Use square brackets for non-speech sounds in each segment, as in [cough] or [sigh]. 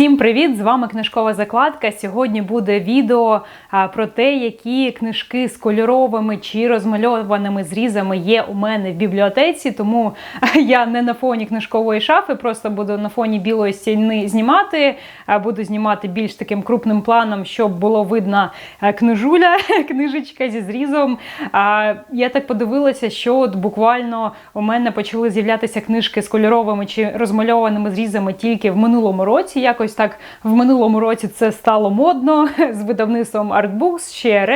Всім привіт! З вами книжкова закладка. Сьогодні буде відео про те, які книжки з кольоровими чи розмальованими зрізами є у мене в бібліотеці. Тому я не на фоні книжкової шафи, просто буду на фоні білої стіни знімати. Буду знімати більш таким крупним планом, щоб було видно книжуля, [laughs] книжечка зі зрізом. Я так подивилася, що от буквально у мене почали з'являтися книжки з кольоровими чи розмальованими зрізами тільки в минулому році. Якось так в минулому році це стало модно [laughs] з видавництвом Artbooks, ще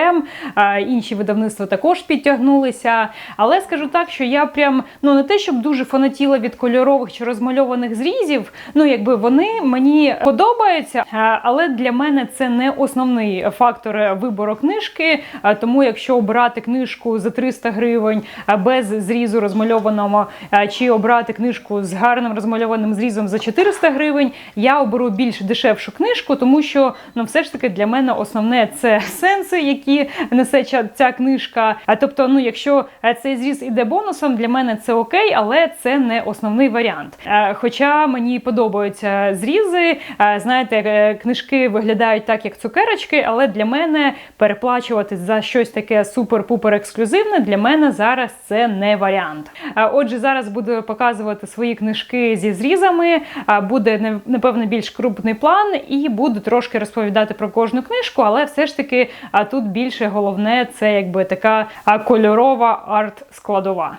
а, інші видавництва також підтягнулися. Але скажу так, що я прям ну не те, щоб дуже фанатіла від кольорових чи розмальованих зрізів. Ну якби вони мені подобаються, але для мене це не основний фактор вибору книжки. Тому якщо обрати книжку за 300 гривень без зрізу розмальованого, чи обрати книжку з гарним розмальованим зрізом за 400 гривень, я оберу більш дешевшу книжку, тому що ну все ж таки для мене основне це сенси, які несе ця, книжка. А тобто, ну якщо е, цей зріз іде бонусом, для мене це окей, але це не основний варіант. Е, Хоча мені подобаються зрізи, е, знаєте, книжки виглядають так, як цукерочки, але для мене переплачувати за щось таке супер-пупер ексклюзивне для мене зараз це не варіант. Отже, зараз буду показувати свої книжки зі зрізами. Буде напевно більш крупний план, і буду трошки розповідати про кожну книжку, але все ж таки тут більше головне це якби така кольорова арт-складова.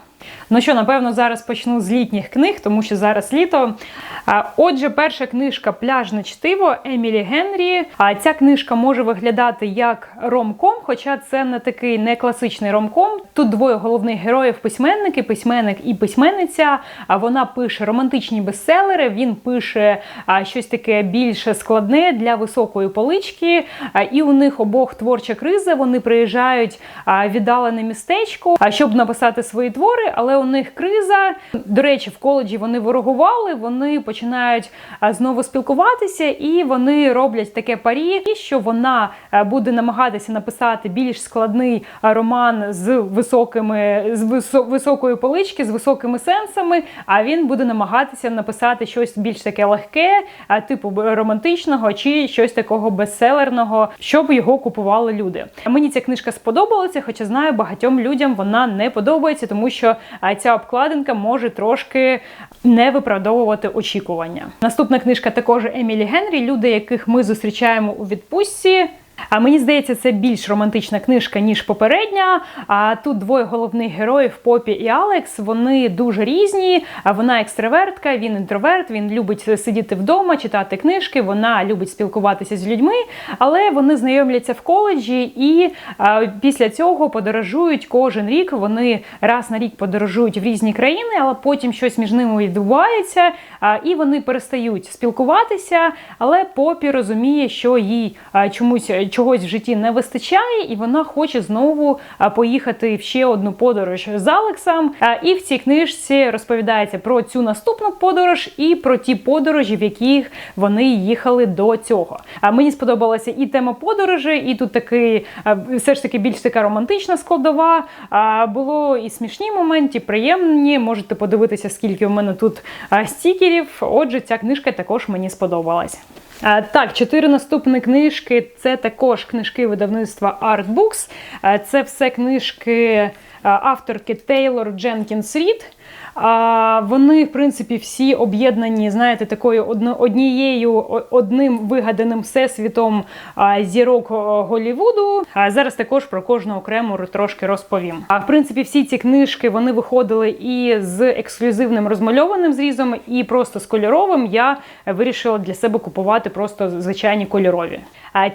Ну що, напевно, зараз почну з літніх книг, тому що зараз літо. Отже, перша книжка Пляжне чтиво Емілі Генрі. А ця книжка може виглядати як ромком, хоча це не такий не класичний ромком. Тут двоє головних героїв письменники, письменник і письменниця. А вона пише романтичні бестселери. Він пише щось таке більш складне для високої полички. І у них обох творча криза. Вони приїжджають віддалене містечко, а, щоб написати свої твори, але у них криза. До речі, в коледжі вони ворогували, вони починають знову спілкуватися, і вони роблять таке парі, що вона буде намагатися написати більш складний роман з високими з висо- високої полички, з високими сенсами. А він буде намагатися написати щось більш таке легке, а, типу романтичного чи щось такого бестселерного, щоб його купували люди. Мені ця книжка сподобалася, хоча знаю, багатьом людям вона не подобається, тому що ця обкладинка може трошки не виправдовувати очікування. Наступна книжка також Емілі Генрі, люди, яких ми зустрічаємо у відпустці. А мені здається, це більш романтична книжка, ніж попередня. А тут двоє головних героїв Попі і Алекс. Вони дуже різні. Вона екстравертка, він інтроверт, він любить сидіти вдома, читати книжки. Вона любить спілкуватися з людьми, але вони знайомляться в коледжі і після цього подорожують кожен рік. Вони раз на рік подорожують в різні країни, але потім щось між ними відбувається, і вони перестають спілкуватися. Але Попі розуміє, що їй чомусь чогось в житті не вистачає, і вона хоче знову поїхати в ще одну подорож з Алексом. І в цій книжці розповідається про цю наступну подорож і про ті подорожі, в яких вони їхали до цього. А мені сподобалася і тема подорожі, і тут такий все ж таки більш така романтична складова. А, Було і смішні моменти, приємні. Можете подивитися, скільки у мене тут стікерів. Отже, ця книжка також мені сподобалась. А, Так, чотири наступні книжки це також книжки видавництва Artbooks. Це все книжки авторки Тейлор Дженкінс Рід. А, Вони, в принципі, всі об'єднані, знаєте, такою однією одним вигаданим всесвітом зірок о, Голлівуду. А зараз також про кожну окрему трошки розповім. А в принципі, всі ці книжки вони виходили і з ексклюзивним розмальованим зрізом, і просто з кольоровим. Я вирішила для себе купувати просто звичайні кольорові.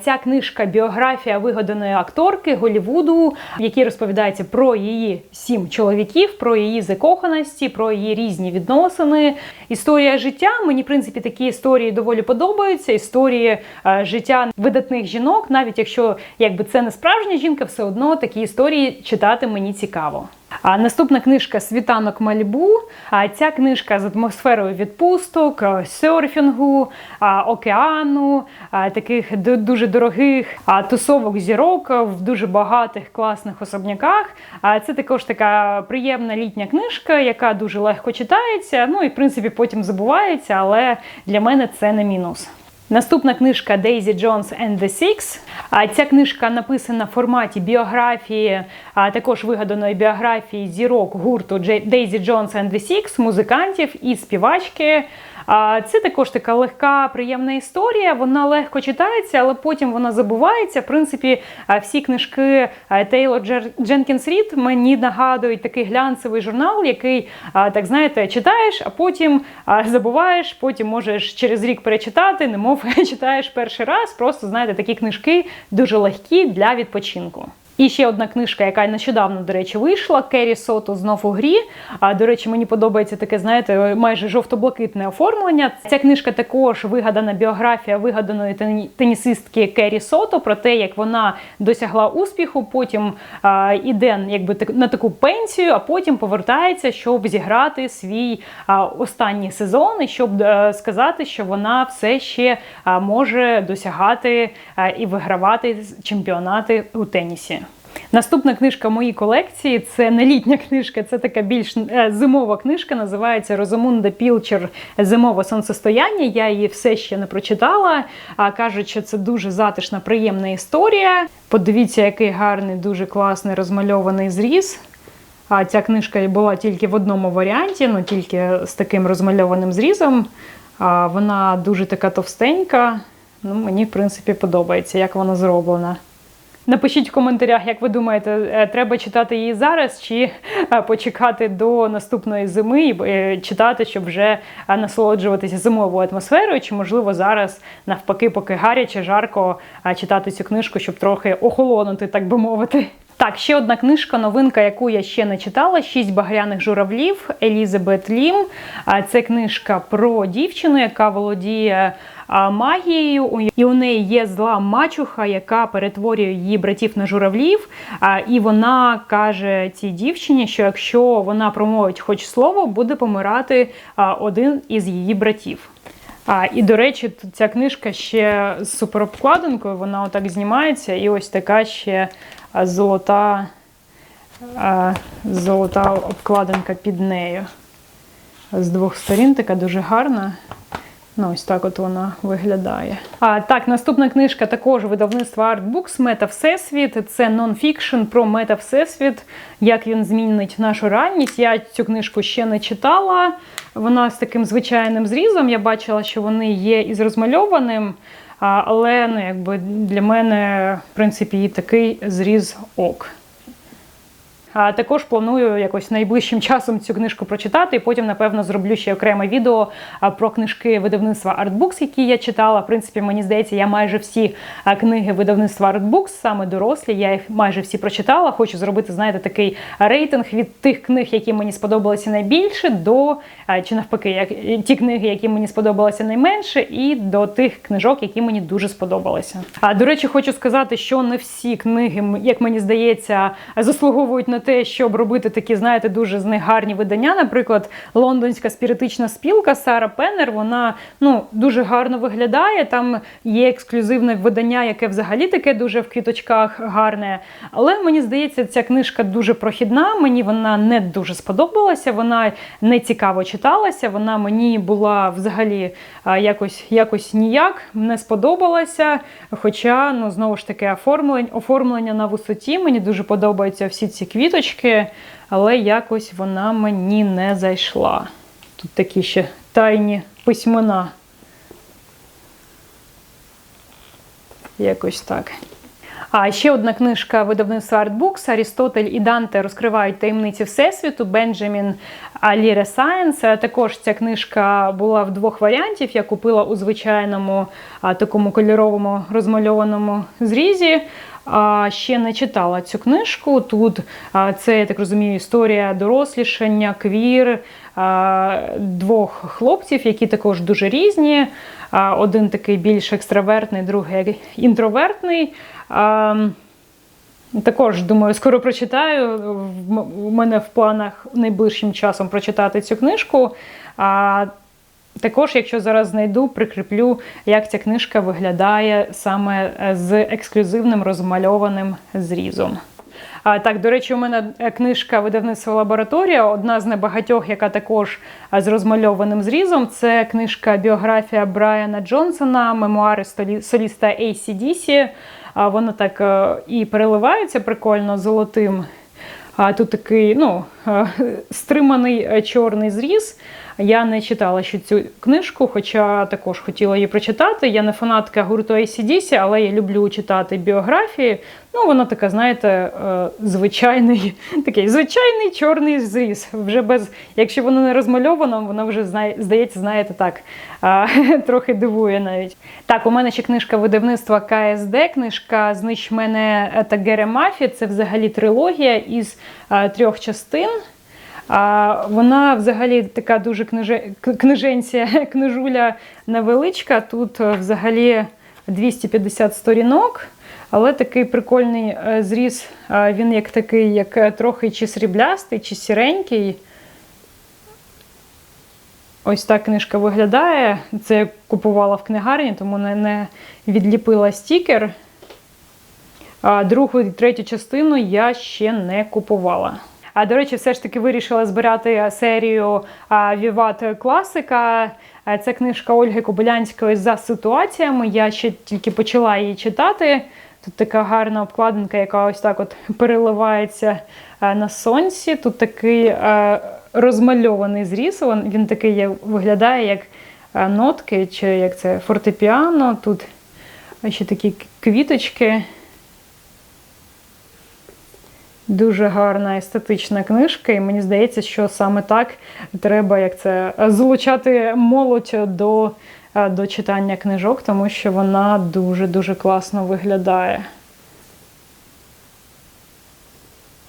Ця книжка біографія вигаданої акторки Голлівуду, в якій розповідається про її сім чоловіків, про її закоханості, про її різні відносини. Історія життя. Мені, в принципі, такі історії доволі подобаються. Історії е, життя видатних жінок, навіть якщо якби це не справжня жінка, все одно такі історії читати мені цікаво. А наступна книжка Світанок Мальбу. А ця книжка з атмосферою відпусток, е, серфінгу, океану, таких дуже дорогих тусовок зірок в дуже багатих класних особняках. А це також така приємна літня книжка, яка дуже легко читається. Ну і в принципі потім забувається, але для мене це не мінус. Наступна книжка Daisy Jones and the Six. Ця книжка написана в форматі біографії, а також вигаданої біографії зірок гурту Daisy Jones and the Six, музикантів і співачки. Це також така легка, приємна історія. Вона легко читається, але потім вона забувається. В принципі, всі книжки Тейлор Дженкінс Рід мені нагадують такий глянцевий журнал, який так знаєте, читаєш, а потім забуваєш. Потім можеш через рік перечитати, немов [laughs] читаєш перший раз. Просто знаєте, такі книжки дуже легкі для відпочинку. І ще одна книжка, яка нещодавно, до речі, вийшла. Кері Соту знов у грі. А до речі, мені подобається таке, знаєте, майже жовто-блакитне оформлення. Ця книжка також вигадана біографія вигаданої тенісистки Кері Сото про те, як вона досягла успіху. Потім а, іде якби на таку пенсію, а потім повертається, щоб зіграти свій а, останній сезон, і щоб а, е, сказати, що вона все ще а, може досягати а, і вигравати чемпіонати у тенісі. Наступна книжка моїй колекції це не літня книжка, це така більш е, зимова книжка. Називається Розамунда Пілчер Зимове сонцестояння. Я її все ще не прочитала. А кажуть, що це дуже затишна, приємна історія. Подивіться, який гарний, дуже класний розмальований зріз. А ця книжка була тільки в одному варіанті, ну тільки з таким розмальованим зрізом. А Вона дуже така товстенька. Ну, Мені, в принципі, подобається, як вона зроблена. Напишіть в коментарях, як ви думаєте, е, треба читати її зараз, чи е, почекати до наступної зими і е, читати, щоб вже насолоджуватися зимовою атмосферою, чи можливо зараз навпаки, поки гаряче, жарко читати цю книжку, щоб трохи охолонути, так би мовити. Так, ще одна книжка, новинка, яку я ще не читала: Шість багряних журавлів Елізабет Лім. Це книжка про дівчину, яка володіє магією, і у неї є зла мачуха, яка перетворює її братів на журавлів. І вона каже цій дівчині, що якщо вона промовить хоч слово, буде помирати один із її братів. А, І, до речі, ця книжка ще з суперобкладинкою, вона отак знімається, і ось така ще золота, золота обкладинка під нею. З двох сторін така дуже гарна. Ну, ось так от вона виглядає. А так, наступна книжка також видавництва Artbooks Мета Всесвіт. Це нонфікшн про мета Всесвіт, як він змінить нашу реальність. Я цю книжку ще не читала. Вона з таким звичайним зрізом. Я бачила, що вони є із розмальованим. Але ну, якби для мене, в принципі, і такий зріз ок. А також планую якось найближчим [laughs] часом цю книжку прочитати, і потім, напевно, зроблю ще окреме відео про книжки видавництва Artbooks, які я читала. В принципі, мені здається, я майже всі книги видавництва Artbooks, саме дорослі, я їх майже всі прочитала. Хочу зробити, знаєте, такий рейтинг від тих книг, які мені сподобалися найбільше, до чи навпаки, як ті книги, які мені сподобалися найменше, і до тих книжок, які мені дуже сподобалися. А до речі, хочу сказати, що не всі книги, як мені здається, заслуговують на те, щоб робити такі, знаєте, дуже з них гарні видання. Наприклад, лондонська спіритична спілка Сара Пеннер, вона ну дуже гарно виглядає. Там є ексклюзивне видання, яке взагалі таке дуже в квіточках гарне. Але мені здається, ця книжка дуже прохідна. Мені вона не дуже сподобалася. Вона не цікаво читалася. Вона мені була взагалі якось якось ніяк не сподобалася. Хоча, ну знову ж таки, оформлення, оформлення на висоті мені дуже подобаються всі ці квіти квіточки, але якось вона мені не зайшла. Тут такі ще тайні письмена. Якось так. А ще одна книжка видавництва Artbooks Арістотель і Данте розкривають таємниці Всесвіту Бенджамін Аліре Сайенс. Також ця книжка була в двох варіантів. Я купила у звичайному такому кольоровому розмальованому зрізі. Ще не читала цю книжку. Тут це, я так розумію, історія дорослішання, квір двох хлопців, які також дуже різні. Один такий більш екстравертний, другий інтровертний. Також, думаю, скоро прочитаю. У мене в планах найближчим часом прочитати цю книжку. Також, якщо зараз знайду, прикріплю, як ця книжка виглядає саме з ексклюзивним розмальованим зрізом. А, так, до речі, у мене е, книжка видавництва лабораторія, одна з небагатьох, яка також з розмальованим зрізом. Це книжка біографія Брайана Джонсона, мемуари соліста ACDC. Воно так е, і переливається прикольно золотим. А тут такий ну, е, [laughs] стриманий е, чорний зріз. Я не читала ще цю книжку, хоча також хотіла її прочитати. Я не фанатка гурту ACDC, але я люблю читати біографії. Ну, вона така, знаєте, е, звичайний, [laughs] такий звичайний чорний зріз. Вже без, якщо воно не розмальовано, воно вже здається, знаєте, так [laughs] трохи дивує навіть. Так, у мене ще книжка видавництва КСД, книжка Знищ мене та Гере Мафі. Це взагалі трилогія із трьох частин. А вона взагалі така дуже книженця, [laughs] книжуля невеличка. Тут е, взагалі 250 сторінок, але такий прикольний е, зріз. Він як такий, як е, трохи чи сріблястий, чи сіренький. Ось так книжка виглядає. Це я купувала в книгарні, тому не відліпила стікер. А другу і третю частину я ще не купувала. А до речі, все ж таки вирішила збирати серію Віват Класика. Це книжка Ольги Кобилянської за ситуаціями. Я ще тільки почала її читати. Тут така гарна обкладинка, яка ось так от переливається на сонці. Тут такий розмальований зріз. Він, він такий виглядає як нотки, чи як це фортепіано. Тут ще такі квіточки. Дуже гарна естетична книжка, і мені здається, що саме так треба як це залучати молодь до, е, до читання книжок, тому що вона дуже-дуже класно виглядає.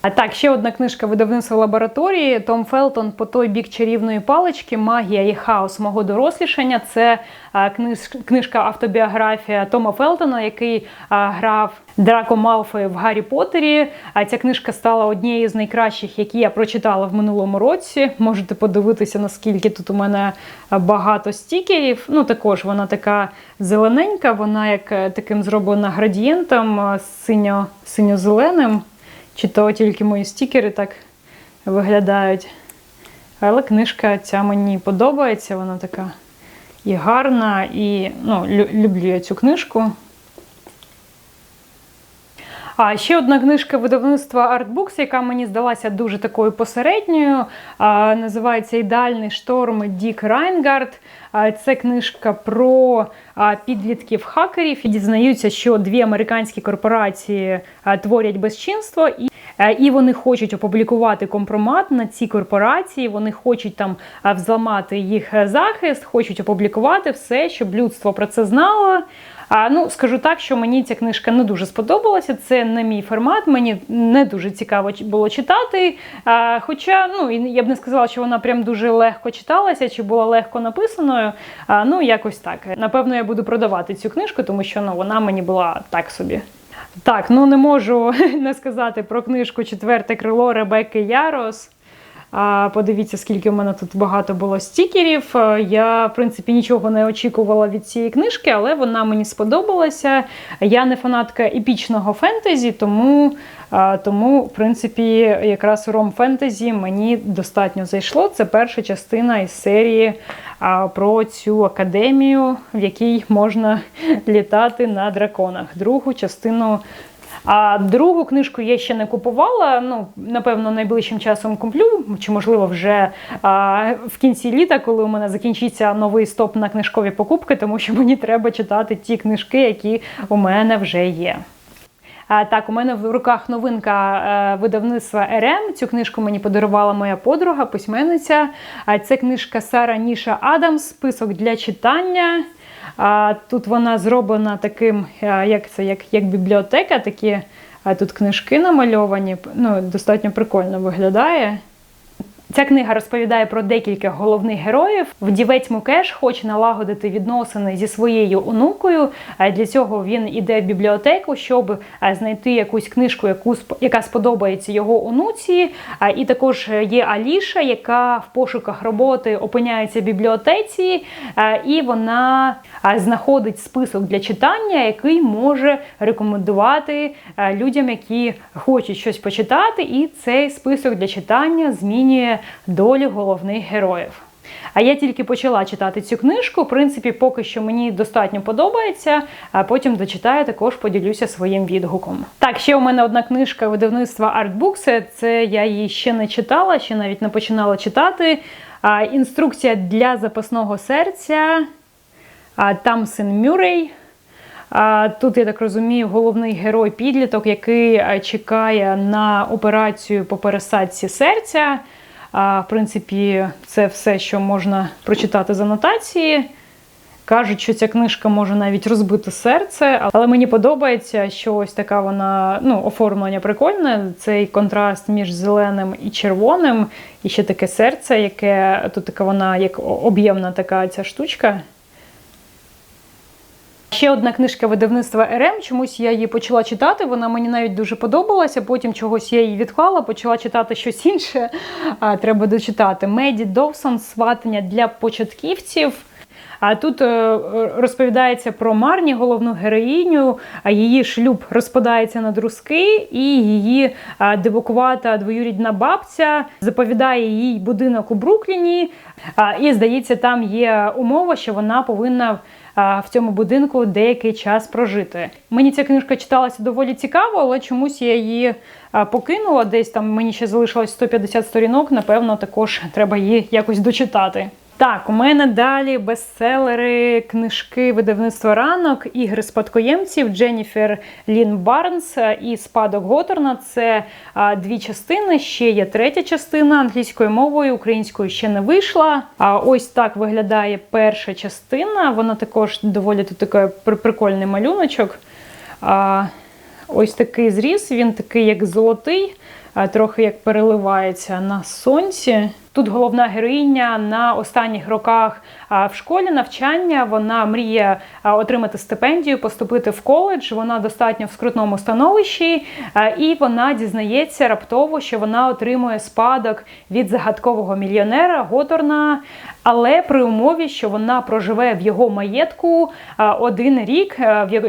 А так, ще одна книжка видавництва лабораторії Том Фелтон по той бік чарівної палички Магія і хаос мого дорослішання. Це книжка автобіографія Тома Фелтона, який грав Драко Малфоя в Гаррі Поттері. А ця книжка стала однією з найкращих, які я прочитала в минулому році. Можете подивитися, наскільки тут у мене багато стікерів. Ну, також вона така зелененька, вона як е, таким зроблена градієнтом синьо-зеленим. Чи то тільки мої стікери так виглядають. Але книжка ця мені подобається, вона така і гарна, і ну, люблю я цю книжку. А ще одна книжка видавництва Artbooks, яка мені здалася дуже такою посередньою. Називається Ідеальний шторм Дік Райнгард. Це книжка про підлітків хакерів і дізнаються, що дві американські корпорації творять безчинство. І І вони хочуть опублікувати компромат на ці корпорації. Вони хочуть там взламати їх е, захист, хочуть опублікувати все, щоб людство про це знало. А ну скажу так, що мені ця книжка не дуже сподобалася. Це не мій формат. Мені не дуже цікаво було читати. А, хоча, ну я б не сказала, що вона прям дуже легко читалася, чи була легко написаною. А, ну якось так. Напевно, я буду продавати цю книжку, тому що ну вона мені була так собі. Так, ну не можу [laughs] не сказати про книжку Четверте крило Ребекки Ярос. Подивіться, скільки в мене тут багато було стікерів. Я, в принципі, нічого не очікувала від цієї книжки, але вона мені сподобалася. Я не фанатка епічного фентезі, тому, тому в принципі, якраз ром фентезі мені достатньо зайшло. Це перша частина із серії про цю академію, в якій можна [laughs] літати на драконах. Другу частину. А другу книжку я ще не купувала. Ну, напевно, найближчим часом куплю, чи можливо вже а, в кінці літа, коли у мене закінчиться новий стоп на книжкові покупки, тому що мені треба читати ті книжки, які у мене вже є. Так, у мене в руках новинка е, видавництва РМ. Цю книжку мені подарувала моя подруга, письменниця. А це книжка Сара Ніша Адамс, список для читання. А, тут вона зроблена таким, е, як це, як, як бібліотека, такі а, тут книжки намальовані. Ну, достатньо прикольно виглядає. Ця книга розповідає про декілька головних героїв. Вдівець Мукеш хоче налагодити відносини зі своєю онукою. Для цього він іде в бібліотеку, щоб знайти якусь книжку, яку яка сподобається його онуці. І також є Аліша, яка в пошуках роботи опиняється в бібліотеці, і вона знаходить список для читання, який може рекомендувати людям, які хочуть щось почитати. І цей список для читання змінює долю головних героїв. А я тільки почала читати цю книжку. В принципі, поки що мені достатньо подобається, а потім дочитаю, також поділюся своїм відгуком. Так, ще у мене одна книжка видавництва Artbooks. Це я її ще не читала, ще навіть не починала читати. Інструкція для запасного серця. Тамсен Мюррей. Тут, я так розумію, головний герой підліток, який чекає на операцію по пересадці серця. А, В принципі, це все, що можна прочитати з анотації. Кажуть, що ця книжка може навіть розбити серце, але мені подобається, що ось така вона ну, оформлення прикольне. Цей контраст між зеленим і червоним, і ще таке серце, яке тут така вона як об'ємна така ця штучка. Ще одна книжка видавництва РМ. Чомусь я її почала читати. Вона мені навіть дуже подобалася. Потім чогось я її відклала, почала читати щось інше. А, треба дочитати. Меді Довсон сватання для початківців. А тут е, розповідається про Марні, головну героїню. Її шлюб розпадається на друзки, і її а, дивакувата двоюрідна бабця заповідає їй будинок у Брукліні. І здається, там є умова, що вона повинна в цьому будинку деякий час прожити. Мені ця книжка читалася доволі цікаво, але чомусь я її покинула. Десь там мені ще залишилось 150 сторінок. Напевно, також треба її якось дочитати. Так, у мене далі бестселери, книжки видавництва ранок, ігри спадкоємців Дженніфер Лін Барнс і Спадок Готорна. Це а, дві частини. Ще є третя частина англійською мовою, українською ще не вийшла. А ось так виглядає перша частина. Вона також доволі тут такий прикольний малюночок. А, ось такий зріз, він такий як золотий, а, трохи як переливається на сонці. Тут головна героїня на останніх роках в школі навчання. Вона мріє отримати стипендію, поступити в коледж. Вона достатньо в скрутному становищі, і вона дізнається раптово, що вона отримує спадок від загадкового мільйонера Готорна, але при умові, що вона проживе в його маєтку один рік,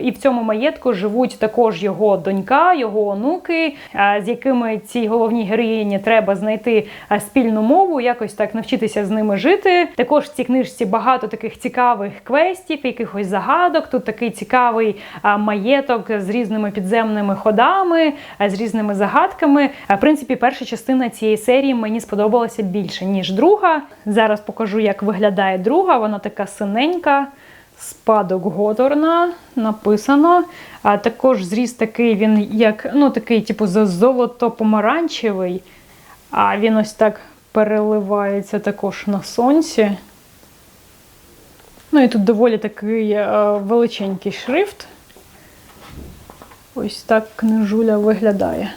і в цьому маєтку живуть також його донька, його онуки, з якими цій головній героїні треба знайти спільну мову, якось так навчитися з ними жити. Також в цій книжці багато таких цікавих квестів, якихось загадок. Тут такий цікавий маєток з різними підземними ходами, з різними загадками. В принципі, перша частина цієї серії мені сподобалася більше, ніж друга. Зараз покажу, як виглядає друга. Вона така синенька. Спадок Готорна написано. А також зріст такий, він як ну такий, типу, золото-помаранчевий. А він ось так переливається також на сонці. Ну і тут доволі такий е, величенький шрифт. Ось так книжуля виглядає.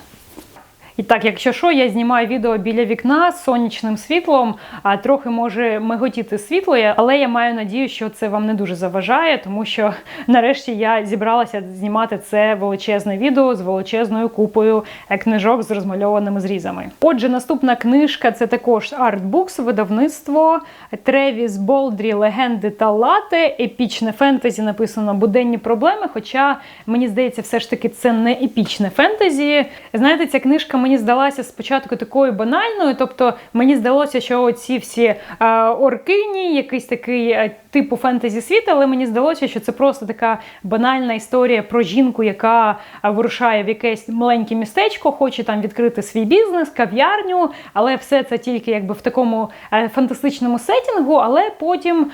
І так, якщо що, я знімаю відео біля вікна з сонячним світлом, а трохи може миготіти світло, але я маю надію, що це вам не дуже заважає, тому що [laughs] нарешті я зібралася знімати це величезне відео з величезною купою книжок з розмальованими зрізами. Отже, наступна книжка це також Artbooks, видавництво Тревіс Болдрі, Легенди та лате. Епічне фентезі написано буденні проблеми. Хоча мені здається, все ж таки це не епічне фентезі. Знаєте, ця книжка мені здалася спочатку такою банальною. Тобто мені здалося, що оці всі е, оркині, якийсь такий е, типу фентезі світ, але мені здалося, що це просто така банальна історія про жінку, яка е, вирушає в якесь маленьке містечко, хоче там відкрити свій бізнес, кав'ярню, але все це тільки якби в такому фантастичному сетінгу. Але потім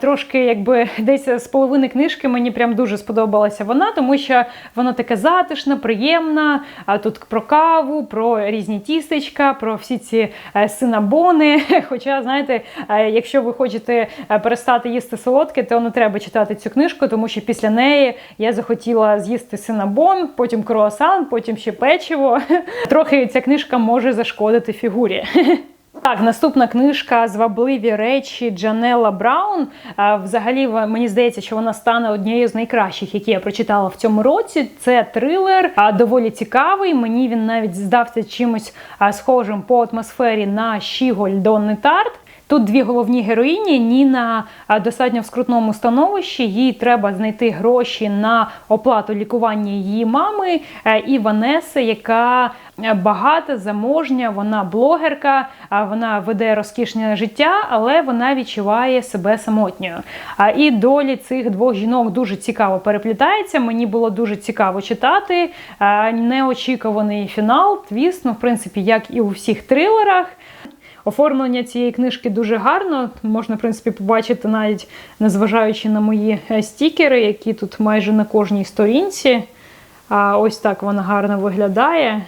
трошки, якби десь з половини книжки мені прям дуже сподобалася вона, тому що вона така затишна, приємна. А тут про каву, про різні тістечка, про всі ці е, синабони. [laughs] Хоча, знаєте, е, якщо ви хочете е, перестати їсти солодке, то не треба читати цю книжку, тому що після неї я захотіла з'їсти синабон, потім круасан, потім ще печиво. [laughs] Трохи ця книжка може зашкодити фігурі. [laughs] Так, наступна книжка Звабливі речі Джанела Браун. Взагалі, мені здається, що вона стане однією з найкращих, які я прочитала в цьому році. Це трилер, доволі цікавий. Мені він навіть здався чимось схожим по атмосфері на Щіголь Донни Тарт. Тут дві головні героїні. Ніна достатньо в скрутному становищі. Їй треба знайти гроші на оплату лікування її мами. Е, І Ванеса, яка е, багата, заможня, вона блогерка, вона веде розкішне життя, але вона відчуває себе самотньою. І долі цих двох жінок дуже цікаво переплітається. Мені було дуже цікаво читати. Е, Неочікуваний фінал, твіст, ну, в принципі, як і у всіх трилерах. Оформлення цієї книжки дуже гарно. Можна, в принципі, побачити навіть незважаючи на мої е, стікери, які тут майже на кожній сторінці. А ось так вона гарно виглядає.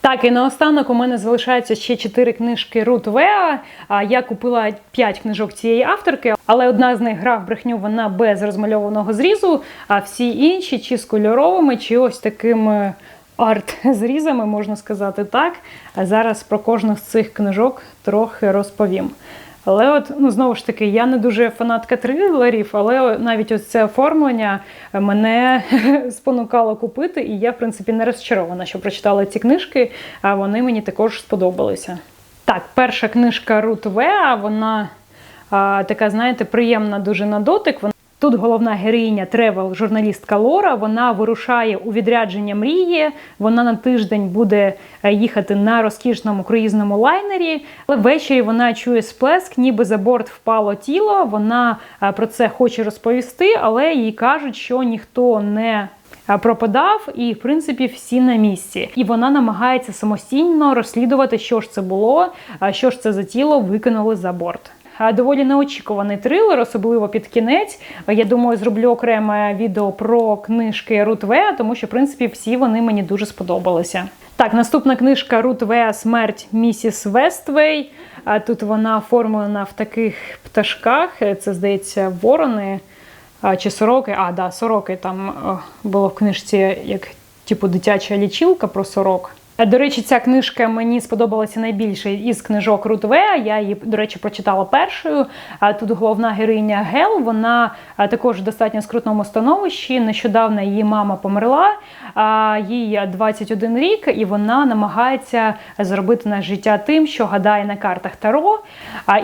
Так, і наостанок у мене залишається ще чотири книжки Рут Веа. Я купила п'ять книжок цієї авторки, але одна з них гра в брехню, вона без розмальованого зрізу, а всі інші чи з кольоровими, чи ось такими арт-зрізами, можна сказати так. А зараз про кожну з цих книжок трохи розповім. Але от ну знову ж таки, я не дуже фанатка трилерів, але навіть ось це оформлення мене [laughs] спонукало купити, і я, в принципі, не розчарована, що прочитала ці книжки, а вони мені також сподобалися. Так, перша книжка Рут Веа, вона а, така, знаєте, приємна дуже на дотик. Вона Тут головна героїня тревел, журналістка Лора. Вона вирушає у відрядження мрії. Вона на тиждень буде е, їхати на розкішному круїзному лайнері. Але ввечері вона чує сплеск, ніби за борт впало тіло. Вона е, про це хоче розповісти, але їй кажуть, що ніхто не е, пропадав, і в принципі всі на місці. І вона намагається самостійно розслідувати, що ж це було, що ж це за тіло викинули за борт. Доволі неочікуваний трилер, особливо під кінець. Я думаю, зроблю окреме відео про книжки Рут Веа, тому що, в принципі, всі вони мені дуже сподобалися. Так, наступна книжка Рут Веа Смерть місіс Вествей. Тут вона оформлена в таких пташках. Це, здається, ворони чи сороки. А, да, сороки там було в книжці як типу дитяча лічилка про сорок. Е, До речі, ця книжка мені сподобалася найбільше із книжок Рут Веа. Я її, до речі, прочитала першою. Тут головна героїня Гел. Вона також в достатньо скрутному становищі. Нещодавно її мама померла, їй 21 рік, і вона намагається зробити на життя тим, що гадає на картах Таро.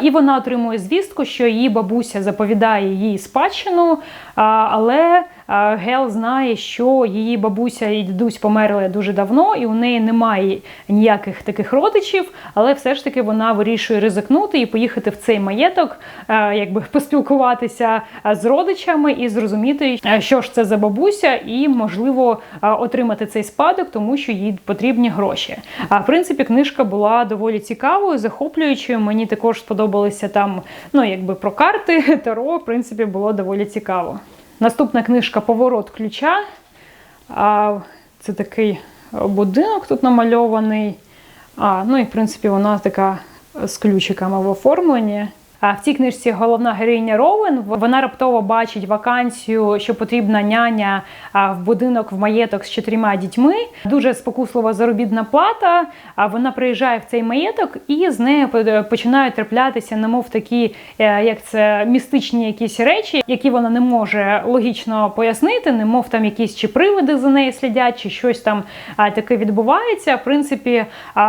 І вона отримує звістку, що її бабуся заповідає їй спадщину, але Гел знає, що її бабуся і дідусь померли дуже давно, і у неї немає ніяких таких родичів, але все ж таки вона вирішує ризикнути і поїхати в цей маєток, якби поспілкуватися з родичами і зрозуміти, що ж це за бабуся, і можливо отримати цей спадок, тому що їй потрібні гроші. А в принципі, книжка була доволі цікавою, захоплюючою. Мені також сподобалися там, ну якби про карти [laughs] Таро, в принципі, було доволі цікаво. Наступна книжка Поворот ключа. Це такий будинок тут намальований. А, ну і в принципі вона така з ключиками в оформленні. В цій книжці головна героїня Роуен. Вона раптово бачить вакансію, що потрібна няня в будинок в маєток з чотирма дітьми. Дуже спокуслива заробітна плата. А вона приїжджає в цей маєток, і з нею починають траплятися, немов такі, е, як це містичні якісь речі, які вона не може логічно пояснити, немов там якісь чи привиди за нею слідять, чи щось там таке відбувається. В принципі,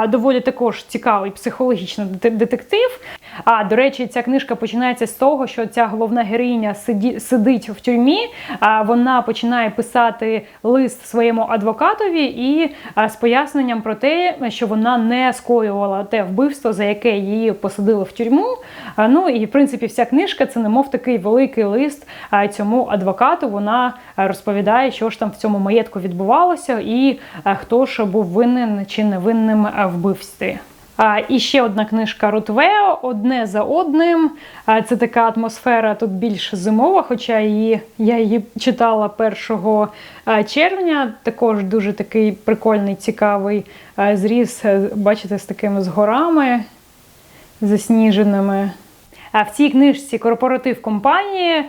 доволі також цікавий психологічний детектив. А до речі, ця книжка починається з того, що ця головна героїня сидить в тюрмі. А вона починає писати лист своєму адвокатові і з поясненням про те, що вона не скоювала те вбивство, за яке її посадили в тюрму. Ну і в принципі, вся книжка це немов такий великий лист цьому адвокату. Вона розповідає, що ж там в цьому маєтку відбувалося, і хто ж був винен чи невинним вбивстві. І ще одна книжка Рутвео, одне за одним. Це така атмосфера тут більш зимова, хоча її, я її читала 1 червня. Також дуже такий прикольний, цікавий зріз, е, бачите, з такими з горами засніженими. В цій книжці корпоратив компанії,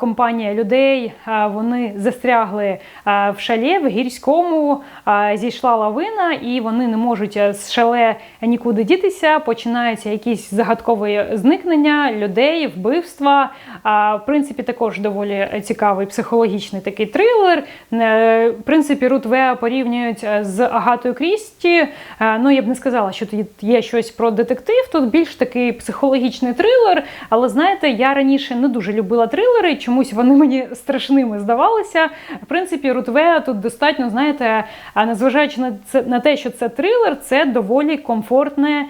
компанія людей, вони застрягли в шале в гірському, зійшла лавина, і вони не можуть е, з шале нікуди дітися. Починаються якісь загадкові зникнення людей, вбивства. В принципі, також доволі цікавий психологічний такий трилер. Е, В принципі, Рут Веа порівнюють е, з Агатою Крісті. Ну, я б не сказала, що тут є щось про детектив. Тут більш такий психологічний трилер. Але знаєте, я раніше не дуже любила трилери, чомусь вони мені страшними здавалися. В принципі, Рутвея тут достатньо, знаєте, незважаючи на це на те, що це трилер, це доволі комфортне,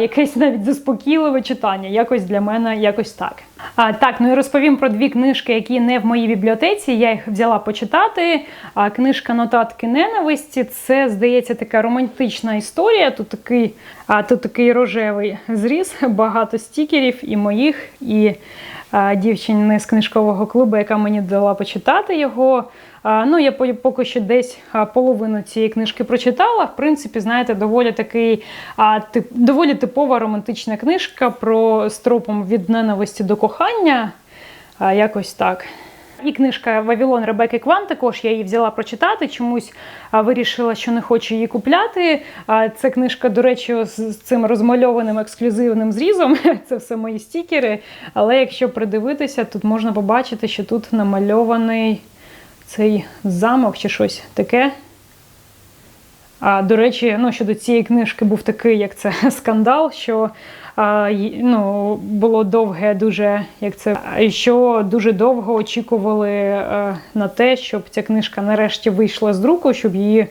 якесь [laughs] навіть заспокійливе читання. Якось для мене якось так. А, так, ну і розповім про дві книжки, які не в моїй бібліотеці. Я їх взяла почитати. А, книжка Нотатки ненависті це, здається, така романтична історія. Тут такий, а, тут такий рожевий зріз, [laughs] багато стікерів і моїх, і а, дівчини з книжкового клубу, яка мені дала почитати його. Ну, я поки що десь половину цієї книжки прочитала. В принципі, знаєте, доволі такий тип, доволі типова романтична книжка про з тропом від ненависті до кохання. Якось так. І книжка Вавілон Ребекки Кван також я її взяла прочитати. Чомусь вирішила, що не хочу її купляти. Це книжка, до речі, з, цим розмальованим ексклюзивним зрізом. [laughs] Це все мої стікери. Але якщо придивитися, тут можна побачити, що тут намальований цей замок чи щось таке. А, до речі, ну, щодо цієї книжки був такий, як це [laughs] скандал, що ну, було довге, дуже як це, що дуже довго очікували е, на те, щоб ця книжка нарешті вийшла з друку, щоб її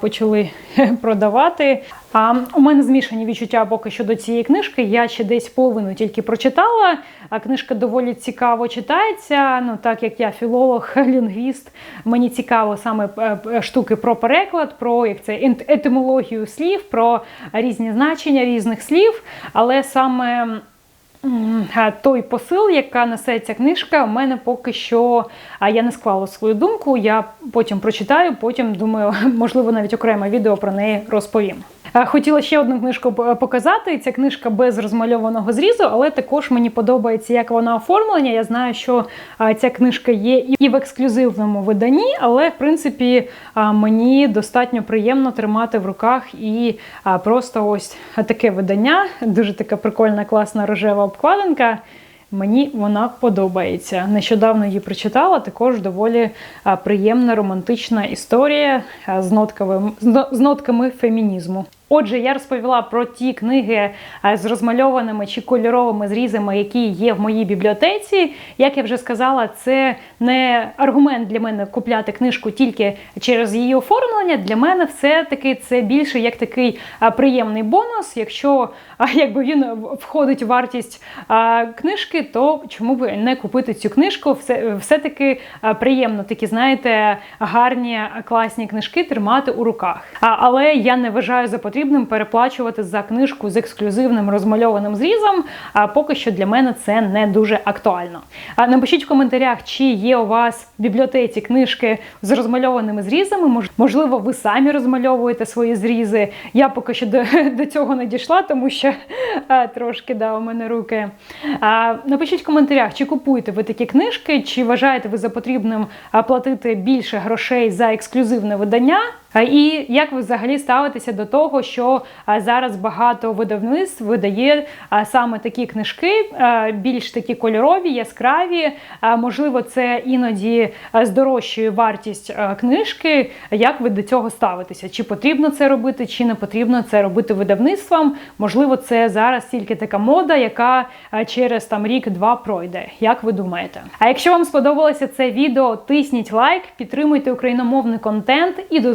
почали [laughs] продавати. А у мене змішані відчуття поки що до цієї книжки. Я ще десь половину тільки прочитала. А книжка доволі цікаво читається. Ну так як я філолог, [laughs] лінгвіст, мені цікаво саме е, е, штуки про переклад, про як це етимологію слів, про різні значення різних слів. Але саме той посил, яка несе ця книжка, у мене поки що я не склала свою думку. Я потім прочитаю, потім думаю, [laughs] можливо, навіть окреме відео про неї розповім. Хотіла ще одну книжку показати. Ця книжка без розмальованого зрізу, але також мені подобається, як вона оформлена. Я знаю, що ця книжка є і в ексклюзивному виданні, але в принципі мені достатньо приємно тримати в руках і просто ось таке видання. Дуже така прикольна, класна рожева обкладинка. Мені вона подобається. Нещодавно її прочитала. Також доволі приємна романтична історія з нотками, з нотками фемінізму. Отже, я розповіла про ті книги з розмальованими чи кольоровими зрізами, які є в моїй бібліотеці. Як я вже сказала, це не аргумент для мене купляти книжку тільки через її оформлення. Для мене все-таки це більше як такий приємний бонус. Якщо якби він входить в вартість книжки, то чому б не купити цю книжку? Все, все-таки приємно такі, знаєте, гарні, класні книжки тримати у руках. Але я не вважаю за потрібним переплачувати за книжку з ексклюзивним розмальованим зрізом. А поки що для мене це не дуже актуально. А напишіть в коментарях, чи є у вас в бібліотеці книжки з розмальованими зрізами. Мож- Можливо, ви самі розмальовуєте свої зрізи. Я поки що до, [laughs] до цього не дійшла, тому що а, трошки да, у мене руки. А, напишіть в коментарях, чи купуєте ви такі книжки, чи вважаєте ви за потрібним платити більше грошей за ексклюзивне видання. І як ви взагалі ставитеся до того, що зараз багато видавництв видає саме такі книжки, більш такі кольорові, яскраві. Можливо, це іноді здорожчує вартість книжки. Як ви до цього ставитеся? Чи потрібно це робити, чи не потрібно це робити видавництвам? Можливо, це зараз тільки така мода, яка через там рік-два пройде. Як ви думаєте? А якщо вам сподобалося це відео, тисніть лайк, підтримуйте україномовний контент і до